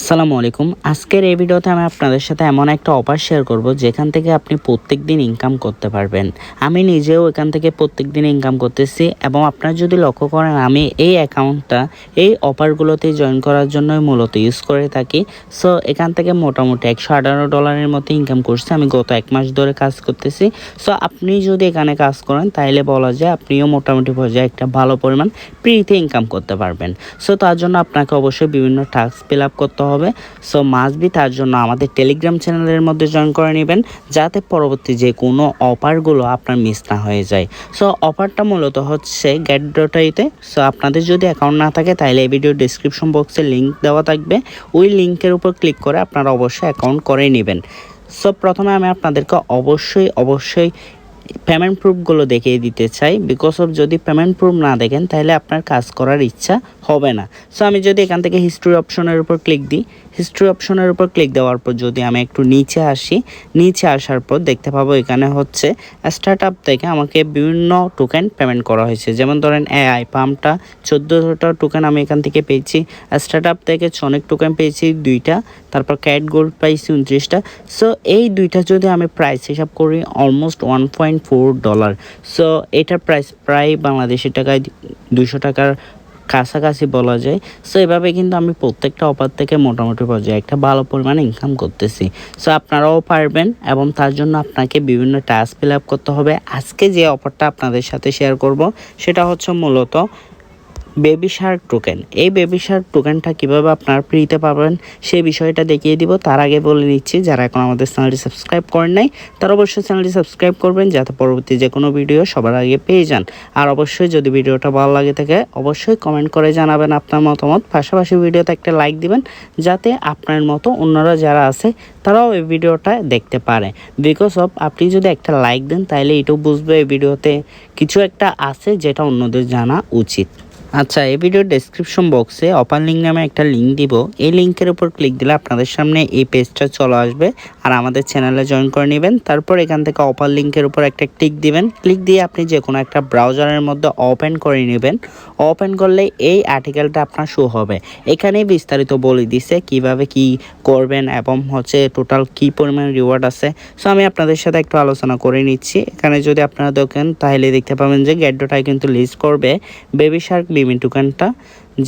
আসসালামু আলাইকুম। আজকের এই ভিডিওতে আমি আপনাদের সাথে এমন একটা অফার শেয়ার করব, যেখান থেকে আপনি প্রত্যেক দিন ইনকাম করতে পারবেন। আমি নিজেও এখান থেকে প্রত্যেক দিন ইনকাম করতেছি এবং আপনারা যদি লক্ষ্য করেন, আমি এই অ্যাকাউন্টটা এই অফারগুলোতে জয়েন করার জন্যই মূলত ইউজ করে থাকি। সো এখান থেকে মোটামুটি একশো আঠারো ডলারের মতো ইনকাম করছি। আমি গত এক মাস ধরে কাজ করতেছি। সো আপনি যদি এখানে কাজ করেন তাহলে বলা যায় আপনিও মোটামুটি পর্যায়ে একটা ভালো পরিমাণ ফ্রিতে ইনকাম করতে পারবেন। সো তার জন্য আপনাকে অবশ্যই বিভিন্ন টাস্ক ফিল আপ করতে হবে। সো বি তার জন্য আমাদের টেলিগ্রাম চ্যানেলের মধ্যে জয়েন করে নেবেন, যাতে পরবর্তী যে কোনো অফারগুলো আপনার মিস না হয়ে যায়। সো অফারটা মূলত হচ্ছে গেট ডটাইতে সো আপনাদের যদি অ্যাকাউন্ট না থাকে, তাহলে এই ভিডিও ডিসক্রিপশন বক্সে লিঙ্ক দেওয়া থাকবে। ওই লিঙ্কের উপর ক্লিক করে আপনারা অবশ্যই অ্যাকাউন্ট করে নেবেন। সো প্রথমে আমি আপনাদেরকে অবশ্যই অবশ্যই পেমেন্ট প্রুফগুলো দেখিয়ে দিতে চাই। বিকজ অফ যদি পেমেন্ট প্রুফ না দেখেন, তাহলে আপনার কাজ করার ইচ্ছা হবে না। সো আমি যদি এখান থেকে হিস্ট্রি অপশনের উপর ক্লিক দিই হিস্ট্রি অপশনের উপর ক্লিক দেওয়ার পর যদি আমি একটু নিচে আসি, নিচে আসার পর দেখতে পাবো এখানে হচ্ছে স্টার্ট থেকে আমাকে বিভিন্ন টোকেন পেমেন্ট করা হয়েছে। যেমন ধরেন এআই পাম্পটা চোদ্দোটা টোকেন আমি এখান থেকে পেয়েছি। স্টার্ট আপ থেকে অনেক টোকেন পেয়েছি, দুইটা। তারপর ক্যাট গোল্ড পাইছি উনত্রিশটা। সো এই দুইটা যদি আমি প্রাইস হিসাব করি almost one point four dollar so এটার প্রাইস প্রায় বাংলাদেশের টাকায় দুশো টাকার কাছাকাছি বলা যায়। সো এভাবে কিন্তু আমি প্রত্যেকটা অফার থেকে মোটামুটি পর্যায়ে একটা ভালো পরিমাণে ইনকাম করতেছি। সো আপনারাও পারবেন এবং তার জন্য আপনাকে বিভিন্ন টাস্ক ফিল আপ করতে হবে। আজকে যে অফারটা আপনাদের সাথে শেয়ার করব, সেটা হচ্ছে মূলত বেবি শার্ক টোকেন এই বেবি শার্ক টোকেনটা কীভাবে আপনারা ফ্রিতে পাবেন সেই বিষয়টা দেখিয়ে দিব। তার আগে বলে নিচ্ছি যারা এখন আমাদের চ্যানেলটি সাবস্ক্রাইব করেন নাই, তারা অবশ্যই চ্যানেলটি সাবস্ক্রাইব করবেন, যাতে পরবর্তী যে কোনো ভিডিও সবার আগে পেয়ে যান। আর অবশ্যই যদি ভিডিওটা ভালো লাগে থাকে, অবশ্যই কমেন্ট করে জানাবেন আপনার মতামত। পাশাপাশি ভিডিওতে একটা লাইক দিবেন, যাতে আপনার মতো অন্যরা যারা আছে, তারাও এই ভিডিওটা দেখতে পারে। বিকজ অফ আপনি যদি একটা লাইক দেন তাহলে এটাও বুঝবে এই ভিডিওতে কিছু একটা আছে, যেটা অন্যদের জানা উচিত। আচ্ছা এই ভিডিওর ডেসক্রিপশন বক্সে অপার লিঙ্ক নামে একটা লিঙ্ক দিব। এই লিঙ্কের উপর ক্লিক দিলে আপনাদের সামনে এই পেজটা চলে আসবে আর আমাদের চ্যানেলে জয়েন করে নেবেন। তারপর এখান থেকে অপার লিঙ্কের উপর একটা ক্লিক দিবেন। ক্লিক দিয়ে আপনি যে কোনো একটা ব্রাউজারের মধ্যে ওপেন করে নেবেন। ওপেন করলে এই আর্টিকেলটা আপনার শো হবে। এখানেই বিস্তারিত বলে দিছে কীভাবে কি করবেন এবং হচ্ছে টোটাল কি পরিমাণ রিওয়ার্ড আছে। সো আমি আপনাদের সাথে একটু আলোচনা করে নিচ্ছি। এখানে যদি আপনারা দেখেন, তাহলে দেখতে পাবেন যে গ্যাডোটাই কিন্তু লিস্ট করবে। বেবি শার্ক লিমিট টোকেনটা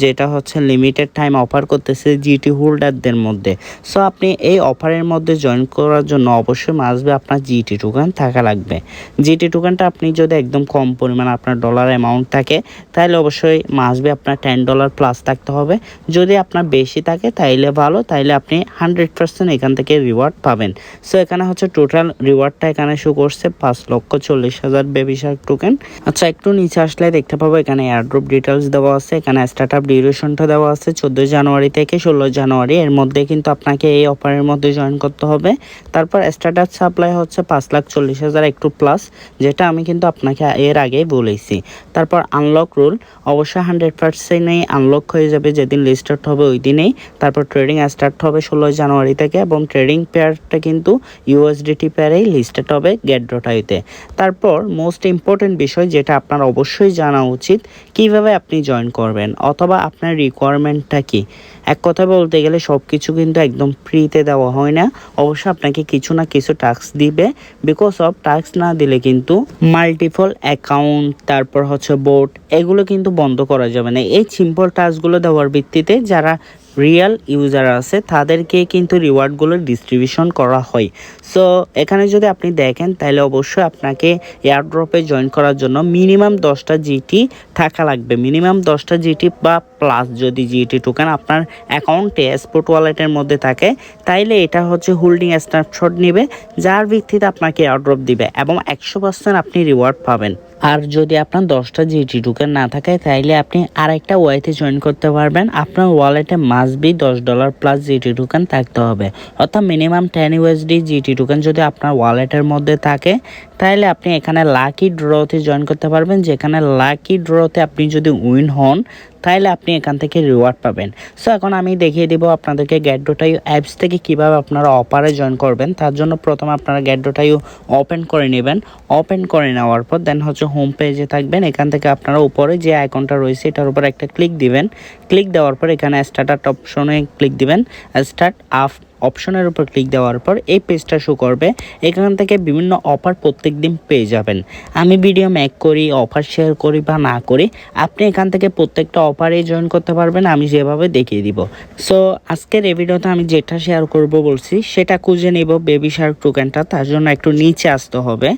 যেটা হচ্ছে লিমিটেড টাইম অফার করতেছে জিটি হোল্ডারদের মধ্যে। সো আপনি এই অফারের মধ্যে জয়েন করার জন্য অবশ্যই মাসবে আপনার জিটি টোকেন থাকা লাগবে। জিটি টোকেনটা আপনি যদি একদম কম পরিমাণ আপনার ডলার অ্যামাউন্ট থাকে, তাহলে অবশ্যই মাসবে আপনার টেন ডলার প্লাস থাকতে হবে। যদি আপনার বেশি থাকে, তাইলে ভালো, তাইলে আপনি হান্ড্রেড পার্সেন্ট এখান থেকে রিওয়ার্ড পাবেন। সো এখানে হচ্ছে টোটাল রিওয়ার্ডটা এখানে শো করছে পাঁচ লক্ষ চল্লিশ হাজার বেবিশার টোকেন আচ্ছা একটু নিচে আসলে দেখতে পাবো, এখানে এয়ারড্রপ ডিটেলস দেওয়া আছে, এখানে স্টার্ট আপ ডিউরেশনটা দেওয়া আছে চোদ্দোই জানুয়ারি থেকে ষোলো জানুয়ারি। এর মধ্যে কিন্তু আপনাকে এই অফারের মধ্যে জয়েন করতে হবে। তারপর স্টার্ট আপ সাপ্লাই হচ্ছে পাঁচ লাখ চল্লিশ হাজার একটু প্লাস যেটা আমি কিন্তু আপনাকে এর আগেই বলেছি। তারপর আনলক রুল অবশ্যই হান্ড্রেড পার্সেন্টই আনলক হয়ে যাবে যেদিন লিস্টার্ট হবে ওই দিনেই। তারপর ট্রেডিং স্টার্ট হবে ষোলোই জানুয়ারি থেকে এবং ট্রেডিং পেয়ারটা কিন্তু ইউএসডিটি পেয়ারেই লিস্টেড হবে গেট ডটাইতে তারপর মোস্ট ইম্পর্টেন্ট বিষয় যেটা আপনার অবশ্যই জানা উচিত, কীভাবে আপনি জয়েন করবেন? অথবা আপনার রিকোয়ারমেন্টটা কি? এক কথা বলতে গেলে সব কিছু কিন্তু একদম ফ্রিতে দেওয়া হয় না। অবশ্য আপনাকে কিছু না কিছু টাস্ক দিবে। বিকজ অফ টাস্ক না দিলে কিন্তু মাল্টিপল অ্যাকাউন্ট তারপর হচ্ছে বোর্ড এগুলো কিন্তু বন্ধ করা যাবে না। এই সিম্পল টাস্কগুলো দেওয়ার ভিত্তিতে যারা রিয়েল ইউজার আছে, তাদেরকে কিন্তু রিওয়ার্ডগুলো ডিস্ট্রিবিউশন করা হয়। সো এখানে যদি আপনি দেখেন, তাহলে অবশ্যই আপনাকে এয়ারড্রপে জয়েন করার জন্য মিনিমাম দশটা জিটি থাকা লাগবে। মিনিমাম দশটা জিটি বা প্লাস যদি জিটি টোকেন আপনার অ্যাকাউন্টে স্পোর্ট ওয়ালেটের মধ্যে থাকে, তাইলে এটা হচ্ছে হোল্ডিং স্ন্যাপশট নেবে, যার ভিত্তিতে আপনাকে এয়ারড্রপ দিবে এবং একশো পার্সেন্ট আপনি রিওয়ার্ড পাবেন। আর যদি আপনার দশটা জিটি টোকেন না থাকে, তাইলে আপনি আরেকটা ওয়াইতে জয়েন করতে পারবেন। আপনার ওয়ালেটে মাস্ট বি দশ ডলার প্লাস জিটি টোকেন থাকতে হবে। অর্থাৎ minimum ten USD GT token যদি আপনার ওয়ালেটের মধ্যে থাকে, তাহলে আপনি এখানে লাকি ড্রতে জয়েন করতে পারবেন। যেখানে লাকি ড্রতে আপনি যদি উইন হন তাহলে আপনি এখান থেকে রিওয়ার্ড পাবেন। সো এখন আমি দেখিয়ে দিব আপনাদেরকে গ্যাডোটাইও অ্যাপস থেকে কীভাবে আপনারা অপারে জয়েন করবেন। তার জন্য প্রথমে আপনারা গ্যাডোটাইও ওপেন করে নেবেন। ওপেন করে নেওয়ার পর দেন হচ্ছে হোম পেজে থাকবেন। এখান থেকে আপনারা উপরে যে আইকনটা রয়েছে, এটার উপর একটা ক্লিক দিবেন। ক্লিক দেওয়ার পর এখানে স্টার্ট অপশনে ক্লিক দিবেন। স্টার্ট আপ অপশনের উপর ক্লিক দেওয়ার পর এই পেজটা শো করবে। এখান থেকে বিভিন্ন অফার প্রত্যেক দিন পেয়ে যাবেন। আমি ভিডিও মেক করি অফার শেয়ার করি বা না করি, আপনি এখান থেকে প্রত্যেকটা অফারে জয়েন করতে পারবেন, আমি যেভাবে দেখিয়ে দিব। সো আজকের এই ভিডিওতে আমি যেটা শেয়ার করব বলছি, সেটা খুঁজে নিব বেবি শার্ক টোকেনটা তার জন্য একটু নিচে আসতে হবে।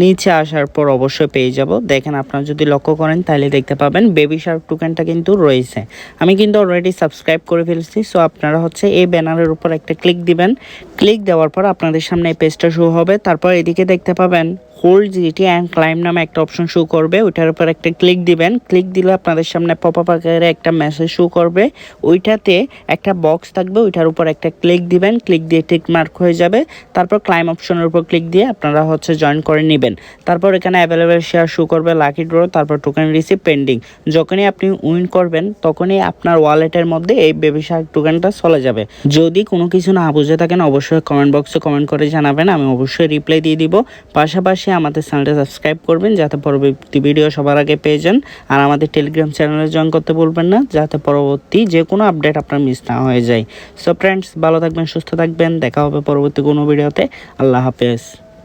নিচে আসার পর অবশ্যই পেয়ে যাব। দেখেন আপনারা যদি লক্ষ্য করেন, তাহলে দেখতে পাবেন বেবি শার্ক টোকেনটা কিন্তু রয়েছে। আমি কিন্তু অলরেডি সাবস্ক্রাইব করে ফেলছি সো আপনারা হচ্ছে এই ব্যানারের উপর একটা ক্লিক দিবেন। ক্লিক দেওয়ার পর আপনাদের সামনে এই পেজটা শো হবে। তারপর এদিকে দেখতে পাবেন। হোল্ড জিটি অ্যান্ড ক্লাইম নামে একটা অপশন শো করবে, ওইটার উপর একটা ক্লিক দিবেন। ক্লিক দিলে আপনাদের সামনে পপ আপ আকারে একটা মেসেজ শো করবে। ওইটাতে একটা বক্স থাকবে, ওইটার উপর একটা ক্লিক দিবেন। ক্লিক দিয়ে টিক মার্ক হয়ে যাবে। তারপর ক্লাইম অপশনের উপর ক্লিক দিয়ে আপনারা হচ্ছে জয়েন করে নেবেন। তারপর এখানে অ্যাভেলেবেল শেয়ার শো করবে লাকি ড্র তারপর টোকেন রিসিভ পেন্ডিং যখনই আপনি উইন করবেন, তখনই আপনার ওয়ালেটের মধ্যে এই বেবি শার্ক টোকেনটা চলে যাবে। যদি কোনো কিছু না বুঝে থাকেন, অবশ্যই কমেন্ট বক্সে কমেন্ট করে জানাবেন, আমি অবশ্যই রিপ্লাই দিয়ে দিব। পাশাপাশি আমাদের চ্যানেলটা সাবস্ক্রাইব করবেন, যাতে পরবর্তী ভিডিও সবার আগে পেয়ে যান। আর আমাদের টেলিগ্রাম চ্যানেলে জয়েন করতে বলবেন না, যাতে পরবর্তী যে কোনো আপডেট আপনার মিস না হয়ে যায়। সো ফ্রেন্ডস ভালো থাকবেন, সুস্থ থাকবেন, দেখা হবে পরবর্তী কোনো ভিডিওতে আল্লাহ হাফেজ।